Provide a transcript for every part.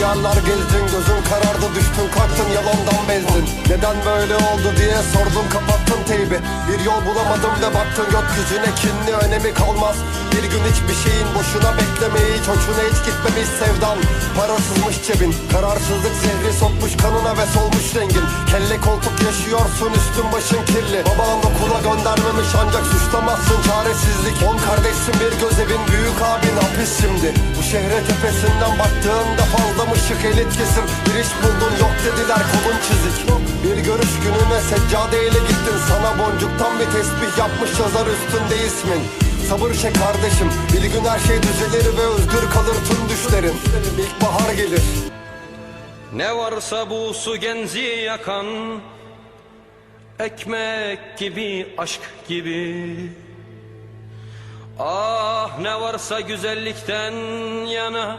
diyarlar gezdin Gözün karardı düştün kalktın yalandan bezdin. Neden böyle oldu diye sordum kapattın teybi. Bir yol bulamadım ve baktın gökyüzüne kinli önemi kalmaz. Bir gün hiçbir şeyin boşuna beklemeyi hiç hoşuna hiç gitmemiş sevdan. Parasızmış cebin Kararsızlık zehri sokmuş kanına ve solmuş rengin. Kelle koltuk yaşıyorsun üstün başın kirli. Baban okula göndermemiş ancak suçlamazsın çaresizlik. On kardeşsin bir göz evin büyük abin hapis şimdi. Bu şehre tepesinden baktığında fazla mı şık elit kesim Bir iş buldun yok dediler kolun çizik. Bir görüş gününe seccadeyle gittin Sana boncuktan bir tesbih yapmış yazar üstünde ismin. Sabır şey kardeşim Bir gün her şey düzelir ve özgür kalır tüm düşlerin. İlkbahar gelir. Ne varsa bu su genzi yakan Ekmek gibi, aşk gibi. Ah ne varsa güzellikten yana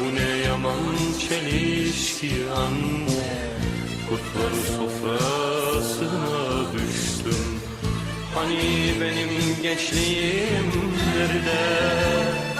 Bu ne yaman çelişki anne Kurtlar sofrasına düştüm Hani benim gençliğim nerede?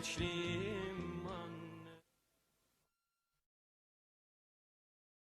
gençliğim